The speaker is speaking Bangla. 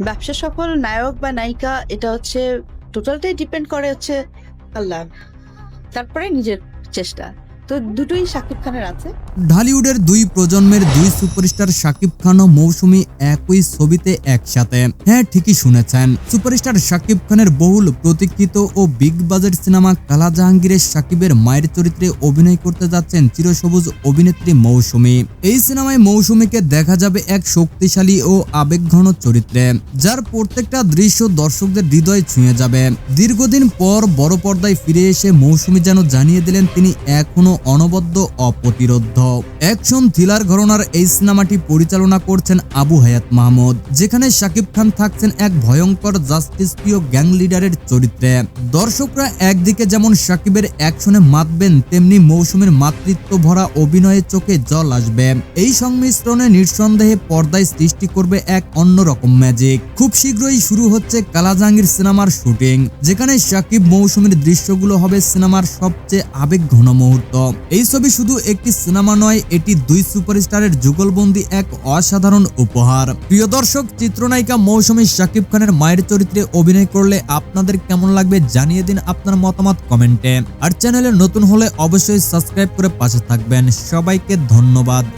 ব্যবসা সফল, নায়ক বা নায়িকা, এটা হচ্ছে টোটালটাই ডিপেন্ড করে হচ্ছে আল্লাহ। তারপরে নিজের চেষ্টা। তো দুটোই শাকিব খানের আছে। ঢালিউডের দুই প্রজন্মের দুই সুপারস্টার শাকিব খান ও মৌসুমী একই ছবিতে একসাথে। হ্যাঁ ঠিকই শুনেছেন। সুপারস্টার শাকিব খানের বহুল প্রতীক্ষিত ও বিগ বাজেট সিনেমা কালা জাহাঙ্গীরের শাকিবের মায়ের চরিত্রে অভিনয় করতে যাচ্ছেন চিরসবুজ অভিনেত্রী মৌসুমী। এই সিনেমায় মৌসুমীকে দেখা যাবে এক শক্তিশালী ও আবেগঘন চরিত্রে, যার প্রত্যেকটা দৃশ্য দর্শকদের হৃদয় ছুঁয়ে যাবে। দীর্ঘদিন পর বড় পর্দায় ফিরে এসে মৌসুমী যেন জানিয়ে দিলেন তিনি এখনও অনবদ্য, অপ্রতিরোধ। অ্যাকশন থ্রিলার ঘরনার এই সিনেমাটি পরিচালনা করছেন আবু হায়াত মাহমুদ, যেখানে শাকিব খান থাকছেন এক ভয়ঙ্কর জাস্টিস প্রিয় গ্যাং লিডারের চরিত্রে। দর্শকরা একদিকে যেমন শাকিবের অ্যাকশনে মাতবেন, তেমনি মৌসুমীর মাতৃত্ব ভরা অভিনয়ে চোখে জল আসবে। এই সংমিশ্রণে নিঃসন্দেহে পর্দায় সৃষ্টি করবে এক অন্যরকম ম্যাজিক খুব শীঘ্রই শুরু হচ্ছে কালাজাঙ্গির সিনেমার শুটিং, যেখানে শাকিব মৌসুমীর দৃশ্যগুলো হবে সিনেমার সবচেয়ে আবেগ ঘন মুহূর্ত। এই ছবি শুধু একটি সিনেমা নয়, এটি দুই সুপারস্টারের যুগলবন্দি এক অসাধারণ উপহার। প্রিয় দর্শক, চিত্রনায়িকা মৌসুমী শাকিব খানের মায়ের চরিত্রে অভিনয় করলে আপনাদের কেমন লাগবে জানিয়ে দিন আপনার মতামত কমেন্টে। আর চ্যানেলে নতুন হলে অবশ্যই সাবস্ক্রাইব করে পাশে থাকবেন। সবাইকে ধন্যবাদ।